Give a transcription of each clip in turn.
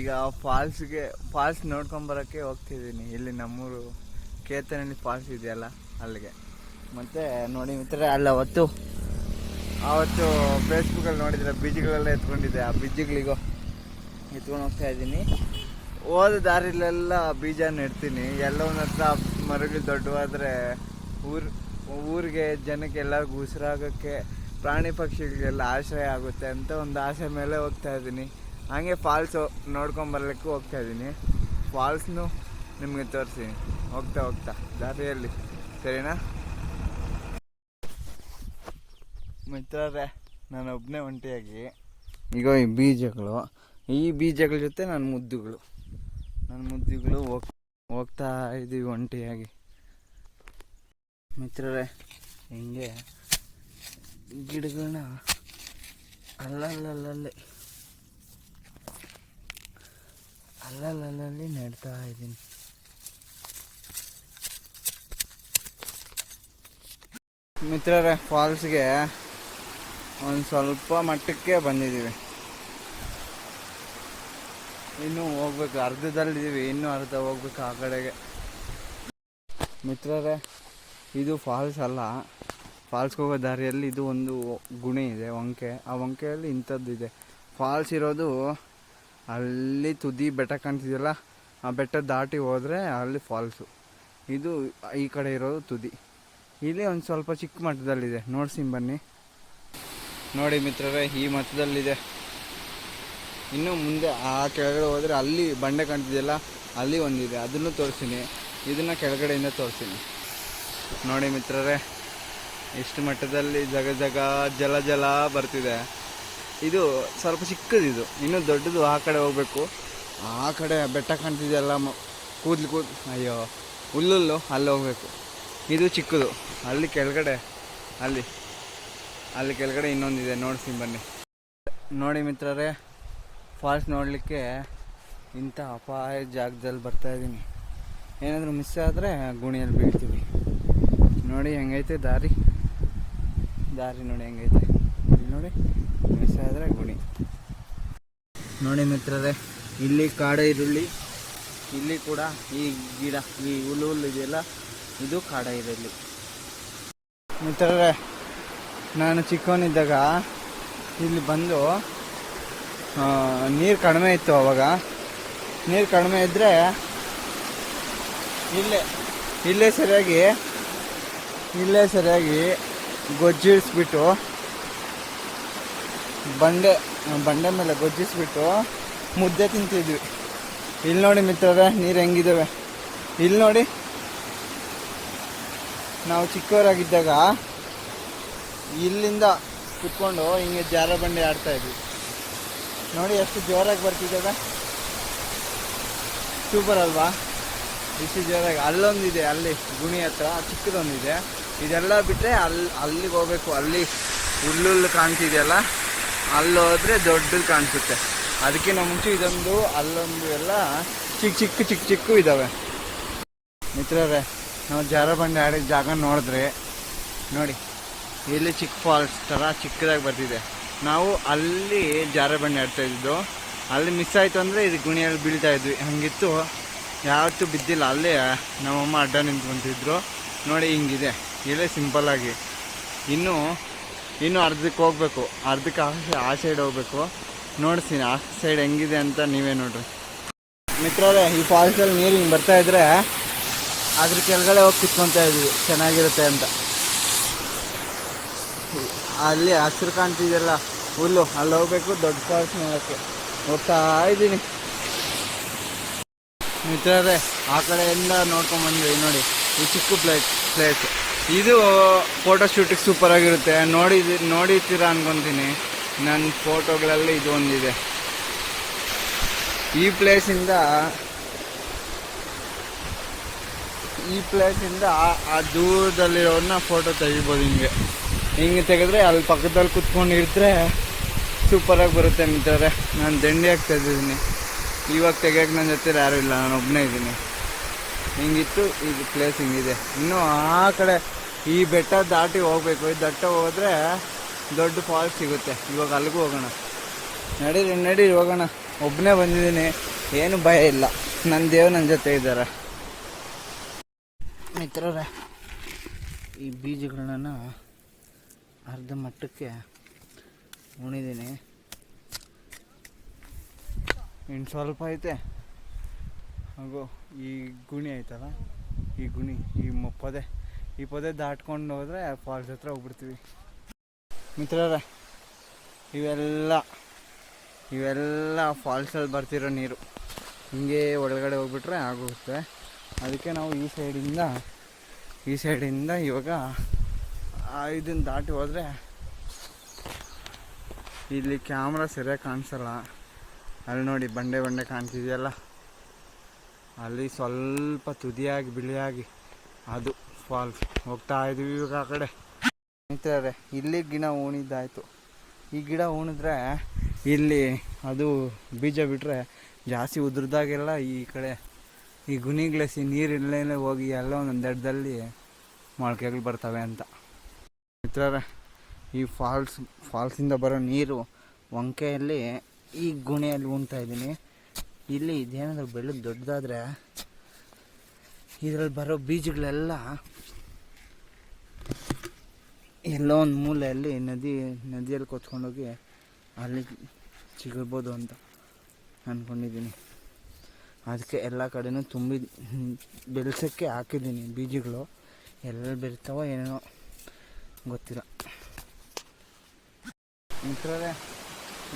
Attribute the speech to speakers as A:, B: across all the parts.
A: ಈಗ ಫಾಲ್ಸ್ಗೆ, ಫಾಲ್ಸ್ ನೋಡ್ಕೊಂಬರೋಕ್ಕೆ ಹೋಗ್ತಿದ್ದೀನಿ. ಇಲ್ಲಿ ನಮ್ಮೂರು ಕೇತನಲ್ಲಿ ಫಾಲ್ಸ್ ಇದೆಯಲ್ಲ, ಅಲ್ಲಿಗೆ. ಮತ್ತು ನೋಡಿ ಮಿತ್ರ ಅಲ್ಲ ಅವತ್ತು ಆವತ್ತು ಫೇಸ್ಬುಕ್ಕಲ್ಲಿ ನೋಡಿದ್ರೆ ಬೀಜಗಳೆಲ್ಲ ಎತ್ಕೊಂಡಿದ್ದೆ ಆ ಬೀಜಗಳಿಗೋ ಎತ್ಕೊಂಡು ಹೋಗ್ತಾ ಇದ್ದೀನಿ. ಹೋದ ದಾರಿಲೆಲ್ಲ ಬೀಜ ನೆಡ್ತೀನಿ ಎಲ್ಲವನ್ನ ಹತ್ರ ಮರಗಳು ದೊಡ್ಡವಾದರೆ ಊರು, ಊರಿಗೆ ಜನಕ್ಕೆ ಎಲ್ಲರಿಗೂ ಉಸಿರಾಗೋಕ್ಕೆ, ಪ್ರಾಣಿ ಪಕ್ಷಿಗಳಿಗೆಲ್ಲ ಆಶ್ರಯ ಆಗುತ್ತೆ ಅಂತ ಒಂದು ಆಸೆ ಮೇಲೆ ಹೋಗ್ತಾ ಇದ್ದೀನಿ. ಹಾಗೆ ಫಾಲ್ಸು ನೋಡ್ಕೊಂಬರ್ಲಿಕ್ಕೂ ಹೋಗ್ತಾ ಇದ್ದೀನಿ. ಫಾಲ್ಸ್ನು ನಿಮಗೆ ತೋರಿಸ್ತೀನಿ. ಹೋಗ್ತಾ ಹೋಗ್ತಾ. ದಾರಿಯಲ್ಲಿ ಸರಿನಾ? ಮಿತ್ರರೇ, ನಾನು ಒಬ್ಬನೇ ಒಂಟಿಯಾಗಿ. ಈಗ ಈ ಬೀಜಗಳು. ಈ ಬೀಜಗಳ ಜೊತೆ ನನ್ನ ಮುದ್ದುಗಳು. ನನ್ನ ಮುದ್ದುಗಳು ಹೋಗ್ ಹೋಗ್ತಾ ಇದ್ದೀವಿ ಒಂಟಿಯಾಗಿ. ಮಿತ್ರರೇ, ಹಿಂಗೆ ಗಿಡಗಳನ್ನ ಅಲ್ಲಲ್ಲಲ್ಲಿ ಅಲ್ಲಲ್ಲಲ್ಲಿ ನೆಡ್ತಾ ಇದ್ದೀನಿ. ಮಿತ್ರರೇ, ಫಾಲ್ಸ್ಗೆ ಒಂದು ಸ್ವಲ್ಪ ಮಟ್ಟಕ್ಕೆ ಬಂದಿದ್ದೀವಿ. ಇನ್ನೂ ಹೋಗ್ಬೇಕು, ಅರ್ಧದಲ್ಲಿದ್ದೀವಿ, ಇನ್ನೂ ಅರ್ಧ ಹೋಗ್ಬೇಕು ಆ ಕಡೆಗೆ. ಮಿತ್ರರೇ, ಇದು ಫಾಲ್ಸ್ ಅಲ್ಲ. ಫಾಲ್ಸ್ಗೆ ಹೋಗೋ ದಾರಿಯಲ್ಲಿ ಇದು ಒಂದು ಗುಣಿ ಇದೆ, ಒಂಕೆ. ಆ ಒಂಕೆಯಲ್ಲಿ ಇಂಥದ್ದು ಇದೆ ಫಾಲ್ಸ್ ಇರೋದು ಅಲ್ಲಿ ತುದಿ ಬೆಟ್ಟ ಕಾಣ್ತಿದೆಯಲ್ಲ, ಆ ಬೆಟ್ಟ ದಾಟಿ ಹೋದರೆ ಅಲ್ಲಿ ಫಾಲ್ಸು. ಇದು ಈ ಕಡೆ ಇರೋದು ತುದಿ. ಇಲ್ಲಿ ಒಂದು ಸ್ವಲ್ಪ ಚಿಕ್ಕ ಮಟ್ಟದಲ್ಲಿದೆ. ನೋಡ್ಸಿ ಬನ್ನಿ. ನೋಡಿ ಮಿತ್ರರೇ, ಈ ಮಟ್ಟದಲ್ಲಿದೆ. ಇನ್ನು ಮುಂದೆ ಆ ಕೆಳಗಡೆ ಹೋದರೆ ಅಲ್ಲಿ ಬಂಡೆ ಕಾಣ್ತಿದೆಯಲ್ಲ, ಅಲ್ಲಿ ಒಂದಿದೆ. ಅದನ್ನು ತೋರಿಸ್ತೀನಿ ಇದನ್ನು ಕೆಳಗಡೆಯಿಂದ ತೋರಿಸ್ತೀನಿ ನೋಡಿ ಮಿತ್ರರೇ, ಇಷ್ಟು ಮಟ್ಟದಲ್ಲಿ ಜಗ ಜಗ ಜಲ ಜಲ ಬರ್ತಿದೆ. ಇದು ಸ್ವಲ್ಪ ಚಿಕ್ಕದಿದು. ಇನ್ನೂ ದೊಡ್ಡದು ಆ ಕಡೆ ಹೋಗಬೇಕು. ಆ ಕಡೆ ಬೆಟ್ಟ ಕಾಣ್ತಿದೆಯಲ್ಲ ಕೂದ್ಲು ಕೂದ್ ಅಯ್ಯೋ, ಹುಲ್ಲುಲ್ಲು, ಅಲ್ಲಿ ಹೋಗ್ಬೇಕು. ಇದು ಚಿಕ್ಕದು. ಅಲ್ಲಿ ಕೆಳಗಡೆ, ಅಲ್ಲಿ ಅಲ್ಲಿ ಕೆಳಗಡೆ ಇನ್ನೊಂದಿದೆ. ನೋಡ್ತೀನಿ ಬನ್ನಿ. ನೋಡಿ ಮಿತ್ರರೇ ಫಾಲ್ಸ್ ನೋಡಲಿಕ್ಕೆ ಇಂಥ ಅಪಾಯ ಜಾಗದಲ್ಲಿ ಬರ್ತಾ ಇದ್ದೀನಿ. ಏನಾದರೂ ಮಿಸ್ ಆದರೆ ಗುಣಿಯಲ್ಲಿ ಬೀಳ್ತೀವಿ. ನೋಡಿ ಹೆಂಗೈತೆ ದಾರಿ. ದಾರಿ ನೋಡಿ ಹೆಂಗೈತೆ. ನೋಡಿ ಮಿಸ್ ಆದರೆ ಗುಣಿ ನೋಡಿ ಮಿತ್ರರೇ, ಇಲ್ಲಿ ಕಾಡ ಈರುಳ್ಳಿ, ಇಲ್ಲಿ ಕೂಡ ಈ ಗಿಡ, ಈ ಹುಲ್ಲು ಹುಲ್ಲು ಇದೆಯಲ್ಲ, ಇದು ಕಾಡ ಈರುಳ್ಳಿ. ಮಿತ್ರರೇ, ನಾನು ಚಿಕ್ಕವನಿದ್ದಾಗ ಇಲ್ಲಿ ಬಂದು ನೀರು ಕಡಿಮೆ ಇತ್ತು ಅವಾಗ. ನೀರು ಕಡಿಮೆ ಇದ್ದರೆ ಇಲ್ಲೇ ಇಲ್ಲೇ ಸರಿಯಾಗಿ ಇಲ್ಲೇ ಸರಿಯಾಗಿ ಗೊಜ್ಜಿಡಿಸ್ಬಿಟ್ಟು ಬಂಡೆ ಬಂಡೆ ಮೇಲೆ ಗೊಜ್ಜಿಸ್ಬಿಟ್ಟು ಮುದ್ದೆ ತಿಂತಿದ್ವಿ. ಇಲ್ಲಿ ನೋಡಿ ಮಿತ್ರರೇ, ನೀರು ಹೆಂಗಿದ್ದಾವೆ ಇಲ್ಲಿ ನೋಡಿ. ನಾವು ಚಿಕ್ಕವರಾಗಿದ್ದಾಗ ಇಲ್ಲಿಂದ ಕುತ್ಕೊಂಡು ಹಿಂಗೆ ಜಾರ ಬಂಡೆ ಆಡ್ತಾ ಇದ್ವಿ. ನೋಡಿ ಎಷ್ಟು ಜೋರಾಗಿ ಬರ್ತಿದ್ದಾವೆ. ಸೂಪರ್ ಅಲ್ವಾ? ಇಷ್ಟು ಜೋರಾಗಿ. ಅಲ್ಲೊಂದಿದೆ, ಅಲ್ಲಿ, ಗುಣಿ ಹತ್ರ, ಚಿಕ್ಕದೊಂದಿದೆ. ಇದೆಲ್ಲ ಬಿಟ್ಟರೆ ಅಲ್ಲಿ ಅಲ್ಲಿಗೆ ಹೋಗ್ಬೇಕು. ಅಲ್ಲಿ ಹುಲ್ಲುಲ್ಲು ಕಾಣ್ತಿದೆಯಲ್ಲ? ಅಲ್ಲಿ ಹೋದ್ರೆ ದೊಡ್ಡದು ಕಾಣಿಸುತ್ತೆ. ಅದಕ್ಕಿಂತ ಮುಂಚೆ ಇದೊಂದು, ಅಲ್ಲೊಂದು ಎಲ್ಲ ಚಿಕ್ಕ ಚಿಕ್ಕ ಚಿಕ್ಕ ಚಿಕ್ಕ ಇದ್ದಾವೆ ಮಿತ್ರರೇ, ನಾವು ಜಾರ ಬಂಡೆ ಆಡಿದ ಜಾಗ ನೋಡಿದ್ರೆ, ನೋಡಿ, ಇಲ್ಲಿ ಚಿಕ್ಕ ಫಾಲ್ಸ್ ಥರ ಚಿಕ್ಕದಾಗಿ ಬರ್ತಿದೆ. ನಾವು ಅಲ್ಲಿ ಜಾರ ಬಂಡೆ ಆಡ್ತಾ ಇದ್ದಿದ್ದು ಅಲ್ಲಿ ಮಿಸ್ ಆಯಿತು ಅಂದರೆ ಇದು ಗುಣಿಯಲ್ಲಿ ಬೀಳ್ತಾ ಇದ್ವಿ. ಹಂಗಿತ್ತು, ಯಾವತ್ತೂ ಬಿದ್ದಿಲ್ಲ. ಅಲ್ಲೇ ನಮ್ಮಮ್ಮ ಅಡ್ಡ ನಿಂತ್ಕೊಂತಿದ್ರು. ನೋಡಿ, ಹಿಂಗಿದೆ. ಇಲ್ಲೇ ಸಿಂಪಲ್ಲಾಗಿ ಇನ್ನು ಇನ್ನು ಅರ್ಧಕ್ಕೆ ಹೋಗ್ಬೇಕು. ಅರ್ಧಕ್ಕೆ ಆ ಸೈಡ್ ಹೋಗ್ಬೇಕು. ನೋಡ್ತೀನಿ ಆ ಸೈಡ್ ಹೆಂಗಿದೆ ಅಂತ ನೀವೇ ನೋಡ್ರಿ. ಮಿತ್ರರೇ, ಈ ಫಾಲ್ಸಲ್ಲಿ ನೀರು ಹಿಂಗೆ ಬರ್ತಾ ಇದ್ರೆ ಅದ್ರ ಕೆಳಗಡೆ ಹೋಗಿ ಕಿತ್ಕೊತಾ ಇದ್ವಿ. ಚೆನ್ನಾಗಿರುತ್ತೆ ಅಂತ. ಅಲ್ಲಿ ಹಸಿರು ಕಾಣ್ತಿದೆಯಲ್ಲ, ಹುಲ್ಲು. ಅಲ್ಲಿ ಹೋಗ್ಬೇಕು ದೊಡ್ಡ ಫಾಲ್ಸ್ ನೋಡೋಕ್ಕೆ. ಹೋಗ್ತಾ ಇದ್ದೀನಿ. ಮಿತ್ರರೇ, ಆ ಕಡೆಯಿಂದ ನೋಡ್ಕೊಂಡ್ ಬಂದ್ವಿ. ನೋಡಿ, ಈ ಚಿಕ್ಕ ಪ್ಲೇಸ್ ಪ್ಲೇಸ್ ಇದು ಫೋಟೋ ಶೂಟಿಗೆ ಸೂಪರ್ ಆಗಿರುತ್ತೆ. ನೋಡಿ, ನೋಡಿರ್ತೀರ ಅನ್ಕೊಂತೀನಿ. ನನ್ನ ಫೋಟೋಗಳಲ್ಲಿ ಇದು ಒಂದಿದೆ. ಈ ಪ್ಲೇಸಿಂದ ಈ ಪ್ಲೇಸಿಂದ ಆ- ದೂರದಲ್ಲಿರೋನ್ನ ಫೋಟೋ ತೆಗಿಬೋದು ಹಿಂಗೆ. ಹಿಂಗೆ ತೆಗೆದ್ರೆ ಅಲ್ಲಿ ಪಕ್ಕದಲ್ಲಿ ಕುತ್ಕೊಂಡು ಇದ್ರೆ ಸೂಪರಾಗಿ ಬರುತ್ತೆ ಮಿತ್ರರೇ. ನಾನು ದಂಡಿ ತೆಗೆದಿದ್ದೀನಿ. ಇವಾಗ ತೆಗಿಯೋಕೆ ನನ್ನ ಜೊತೆ ಯಾರೂ ಇಲ್ಲ. ನಾನು ಒಬ್ಬನೇ ಇದ್ದೀನಿ. ಹಿಂಗಿತ್ತು ಇದು ಪ್ಲೇಸ್ ಹಿಂಗಿದೆ. ಇನ್ನೂ ಆ ಕಡೆ ಈ ಬೆಟ್ಟ ದಾಟಿ ಹೋಗ್ಬೇಕು. ಈ ದಟ್ಟ ಹೋದ್ರೆ ದೊಡ್ಡ ಫಾಲ್ಸ್ ಸಿಗುತ್ತೆ. ಇವಾಗ ಅಲ್ಲಿಗೂ ಹೋಗೋಣ. ನಡೀರಿ ನಡೀರಿ ಹೋಗೋಣ. ಒಬ್ಬನೇ ಬಂದಿದ್ದೀನಿ. ಏನು ಭಯ ಇಲ್ಲ. ನನ್ನ ದೇವ್ ನನ್ನ ಜೊತೆ ಇದ್ದಾರೆ. ಮಿತ್ರರೇ, ಈ ಬೀಜಗಳನ್ನ ಅರ್ಧ ಮಟ್ಟಕ್ಕೆ ಉಣಿದ್ದೀನಿ ಇನ್ನು ಸ್ವಲ್ಪ ಐತೆ. ಹಾಗೂ ಈ ಗುಣಿ ಐತಲ್ಲ? ಈ ಗುಣಿ, ಈ ಮ- ಪೊದೆ ಈ ಪೊದೆ ದಾಟ್ಕೊಂಡು ಹೋದ್ರೆ ಫಾಲ್ಸ್ ಹತ್ರ ಹೋಗ್ಬಿಡ್ತೀವಿ. ಮಿತ್ರರ, ಇವೆಲ್ಲ ಇವೆಲ್ಲ ಫಾಲ್ಸಲ್ಲಿ ಬರ್ತಿರೋ ನೀರು. ಹಿಂಗೆ ಒಳಗಡೆ ಹೋಗ್ಬಿಟ್ರೆ ಆಗೋಗುತ್ತೆ. ಅದಕ್ಕೆ ನಾವು ಈ ಸೈಡಿಂದ ಈ ಸೈಡಿಂದ ಇವಾಗ ಇದನ್ನು ದಾಟಿ ಹೋದರೆ ಇಲ್ಲಿ ಕ್ಯಾಮ್ರಾ ಸರಿಯಾಗಿ ಕಾಣಿಸಲ್ಲ. ಅಲ್ಲಿ ನೋಡಿ ಬಂಡೆ ಬಂಡೆ ಕಾಣ್ತಿದೆಯಲ್ಲ? ಅಲ್ಲಿ ಸ್ವಲ್ಪ ತುದಿಯಾಗಿ, ಬಿಳಿಯಾಗಿ, ಅದು. ಫಾಲ್ಸ್ ಹೋಗ್ತಾ ಇದೀವಿ ಇವಾಗ ಆ ಕಡೆ. ಸ್ನೇಹಿತರೆ, ಇಲ್ಲಿ ಗಿಡ ಉಣಿದ್ದಾಯ್ತು ಈ ಗಿಡ ಉಣಿದ್ರೆ ಇಲ್ಲಿ ಅದು ಬೀಜ ಬಿಟ್ಟರೆ ಜಾಸ್ತಿ ಉದ್ರದಾಗೆಲ್ಲ ಈ ಕಡೆ. ಈ ಗುಣಿಗ್ಲಸಿ ನೀರಿಲ್ಲೇ ಹೋಗಿ ಎಲ್ಲ ಒಂದೊಂದು ದಡದಲ್ಲಿ ಮೊಳಕೆಗಳು ಬರ್ತವೆ ಅಂತ. ಮಿತ್ರರೇ ಈ ಫಾಲ್ಸ್, ಫಾಲ್ಸಿಂದ ಬರೋ ನೀರು ಒಂಕೆಯಲ್ಲಿ ಈ ಗುಣಿಯಲ್ಲಿ ಉಣ್ತಾ ಇದ್ದೀನಿ. ಇಲ್ಲಿ ಇದೇನಾದರೂ ಬೆಳೆದು ದೊಡ್ಡದಾದರೆ ಇದರಲ್ಲಿ ಬರೋ ಬೀಜಗಳೆಲ್ಲ ಎಲ್ಲೋ ಒಂದು ಮೂಲೆಯಲ್ಲಿ ನದಿ, ನದಿಯಲ್ಲಿ ಕೊಚ್ಕೊಂಡೋಗಿ ಅಲ್ಲಿ ಸಿಗಬೋದು ಅಂತ ಅಂದ್ಕೊಂಡಿದ್ದೀನಿ ಅದಕ್ಕೆ ಎಲ್ಲ ಕಡೆನೂ ತುಂಬಿ, ಬೆಳೆಸೋಕ್ಕೆ ಹಾಕಿದ್ದೀನಿ ಬೀಜಗಳು. ಎಲ್ಲ ಬೆಳಿತಾವೋ ಏನೋ ಗೊತ್ತಿಲ್ಲ. ಮಿತ್ರರೇ,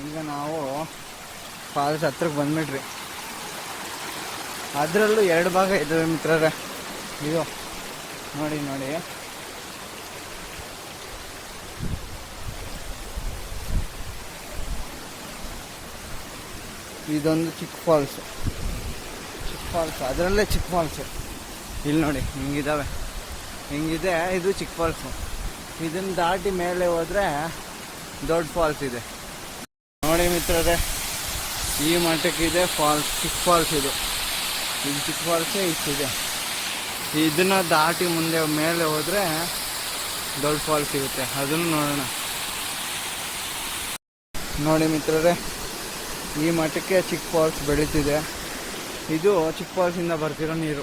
A: ಈಗ ನಾವು ಫಾಲ್ಸ್ ಹತ್ರಕ್ಕೆ ಬಂದ್ಬಿಟ್ರಿ. ಅದರಲ್ಲೂ ಎರಡು ಭಾಗ ಇದ್ದಾವೆ ಮಿತ್ರರೇ. ಇದು ನೋಡಿ ನೋಡಿ. ಇದೊಂದು ಚಿಕ್ಕ ಫಾಲ್ಸು ಚಿಕ್ಕ ಫಾಲ್ಸ್ ಅದರಲ್ಲೇ ಚಿಕ್ಕ ಫಾಲ್ಸು ಇಲ್ಲಿ ನೋಡಿ ಹಿಂಗಿದ್ದಾವೆ ಹಿಂಗಿದೆ, ಇದು ಚಿಕ್ಕ ಫಾಲ್ಸು ಇದನ್ನು ದಾಟಿ ಮೇಲೆ ಹೋದರೆ ದೊಡ್ಡ ಫಾಲ್ಸ್ ಇದೆ. ನೋಡಿ ಮಿತ್ರರೇ, ಈ ಮಟ್ಟಕ್ಕಿದೆ ಫಾಲ್ಸ್ ಚಿಕ್ಕ ಫಾಲ್ಸ್ ಇದು. ಇದು ಚಿಕ್ಕ ಫಾಲ್ಸೇ ಇಷ್ಟಿದೆ. ಇದನ್ನ ದಾಟಿ ಮುಂದೆ ಮೇಲೆ ಹೋದರೆ ದೊಡ್ಡ ಫಾಲ್ಸ್ ಸಿಗುತ್ತೆ ಅದನ್ನು ನೋಡೋಣ. ನೋಡಿ ಮಿತ್ರರೇ ಈ ಮಠಕ್ಕೆ ಚಿಕ್ಕ ಫಾಲ್ಸ್ ಬೆಳೀತಿದೆ. ಇದು ಚಿಕ್ಕ ಫಾಲ್ಸಿಂದ ಬರ್ತಿರೋ ನೀರು.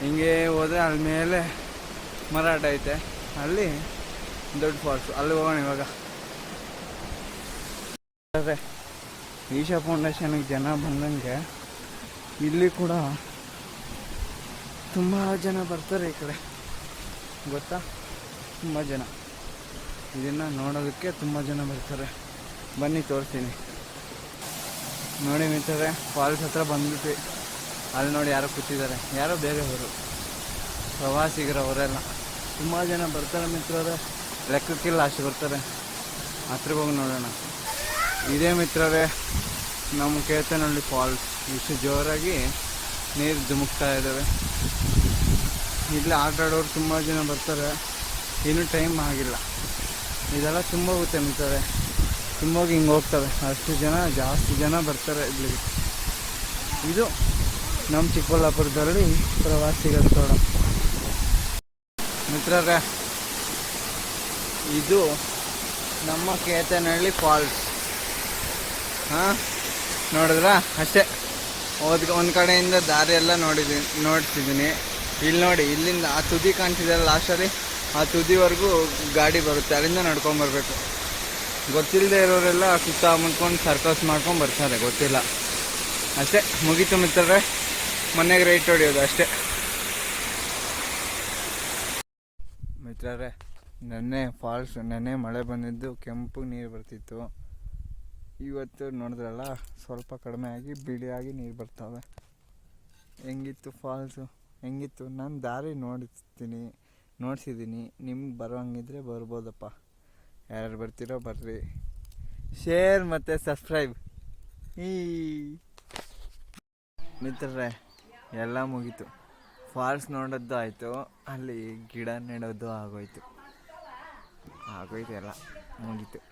A: ಹಿಂಗೆ ಹೋದರೆ ಅಲ್ಲಿ ಮೇಲೆ ಮರಾಠ ಐತೆ. ಅಲ್ಲಿ ದೊಡ್ಡ ಫಾಲ್ಸ್. ಅಲ್ಲಿ ಹೋಗೋಣ ಇವಾಗ. ಅದೇ, ಈಶಾ ಫೌಂಡೇಶನ್ಗೆ ಜನ ಬಂದಂಗೆ ಇಲ್ಲಿ ಕೂಡ ತುಂಬ ಜನ ಬರ್ತಾರೆ ಈ ಕಡೆ. ಗೊತ್ತಾ? ತುಂಬ ಜನ. ಇದನ್ನು ನೋಡೋದಕ್ಕೆ ತುಂಬ ಜನ ಬರ್ತಾರೆ. ಬನ್ನಿ, ತೋರಿಸ್ತೀನಿ. ನೋಡಿ ಮಿತ್ರರೆ ಫಾಲ್ಸ್ ಹತ್ರ ಬಂದ್ಬಿಟ್ಟು ಅಲ್ಲಿ ನೋಡಿ ಯಾರೋ ಕೂತಿದ್ದಾರೆ. ಯಾರೋ ಬೇರೆಯವರು. ಪ್ರವಾಸಿಗರು ಅವರೆಲ್ಲ. ತುಂಬ ಜನ ಬರ್ತಾರೆ ಮಿತ್ರರೇ. ಲೆಕ್ಕಕ್ಕಿಲ್ಲ ಅಷ್ಟು ಬರ್ತಾರೆ. ಹತ್ರಕ್ಕೆ ಹೋಗಿ ನೋಡೋಣ. ಇದೇ ಮಿತ್ರರೇ, ನಮ್ಮ ಕೇತನಹಳ್ಳಿ ಫಾಲ್ಸ್ ಇಷ್ಟು ಜೋರಾಗಿ ನೀರು ಧುಮುಕ್ತಾ ಇದ್ದಾವೆ. ಇಲ್ಲಿ ಆಟ ಆಡೋರು ತುಂಬ ಜನ ಬರ್ತಾರೆ. ಇನ್ನೂ ಟೈಮ್ ಆಗಿಲ್ಲ. ಇದೆಲ್ಲ ತುಂಬ ಹೋಗುತ್ತೆ ಮಿತ್ರರೇ. ತುಂಬ ಹೋಗಿ ಹಿಂಗೆ ಹೋಗ್ತವೆ. ಅಷ್ಟು ಜನ, ಜಾಸ್ತಿ ಜನ ಬರ್ತಾರೆ ಇಲ್ಲಿಗೆ. ಇದು ನಮ್ಮ ಚಿಕ್ಕಬಳ್ಳಾಪುರದಲ್ಲಿ ಪ್ರವಾಸಿಗರ ತೋಟ ಮಿತ್ರರೇ, ಇದು ನಮ್ಮ ಕೇತನಹಳ್ಳಿ ಫಾಲ್ಸ್. ಹಾಂ, ನೋಡಿದ್ರಾ? ಅಷ್ಟೇ. ಹೋದ ಒಂದು ಕಡೆಯಿಂದ ದಾರಿ ಎಲ್ಲ ನೋಡಿದ್ದೀನಿ ನೋಡ್ತಿದ್ದೀನಿ ಇಲ್ಲಿ ನೋಡಿ, ಇಲ್ಲಿಂದ ಆ ತುದಿ ಕಾಣ್ತಿದ್ದಾರೆ ಲಾಸ್ಟಲ್ಲಿ ಆ ತುದಿವರೆಗೂ ಗಾಡಿ ಬರುತ್ತೆ. ಅಲ್ಲಿಂದ ನಡ್ಕೊಂಬರ್ಬೇಕು ಗೊತ್ತಿಲ್ಲದೆ ಇರೋರೆಲ್ಲ ಸುತ್ತ ಮುಟ್ಕೊಂಡು ಸರ್ಕಸ್ ಮಾಡ್ಕೊಂಡು ಬರ್ತಾರೆ, ಗೊತ್ತಿಲ್ಲ. ಅಷ್ಟೇ, ಮುಗೀತು ಮಿತ್ರರೆ. ಮನೆಗೆ ರೈಟ್ ಹೊಡೆಯೋದು ಅಷ್ಟೇ. ಮಿತ್ರರೇ, ನೆನ್ನೆ ಫಾಲ್ಸ್ ನೆನ್ನೆ ಮಳೆ ಬಂದಿದ್ದು ಕೆಂಪು ನೀರು ಬರ್ತಿತ್ತು. ಇವತ್ತು ನೋಡಿದ್ರಲ್ಲ, ಸ್ವಲ್ಪ ಕಡಿಮೆ ಆಗಿ ಬಿಳಿಯಾಗಿ ನೀರು ಬರ್ತವೆ. ಹೆಂಗಿತ್ತು ಫಾಲ್ಸು ಹೆಂಗಿತ್ತು? ನಾನು ದಾರಿ ನೋಡ್ತೀನಿ ನೋಡ್ಸಿದ್ದೀನಿ. ನಿಮ್ಗೆ ಬರೋಂಗಿದ್ರೆ ಬರ್ಬೋದಪ್ಪ. ಯಾರು ಬರ್ತೀರೋ ಬರ್ರಿ. ಶೇರ್ ಮತ್ತು ಸಬ್ಸ್ಕ್ರೈಬ್ ಈ ಮಿತ್ರರೇ, ಎಲ್ಲ ಮುಗೀತು. ಫಾಲ್ಸ್ ನೋಡೋದು ಆಯಿತು, ಅಲ್ಲಿ ಗಿಡ ನೆಡೋದು ಆಗೋಯ್ತು. ಆಗೋಯ್ತು ಎಲ್ಲ, ಮುಗೀತು.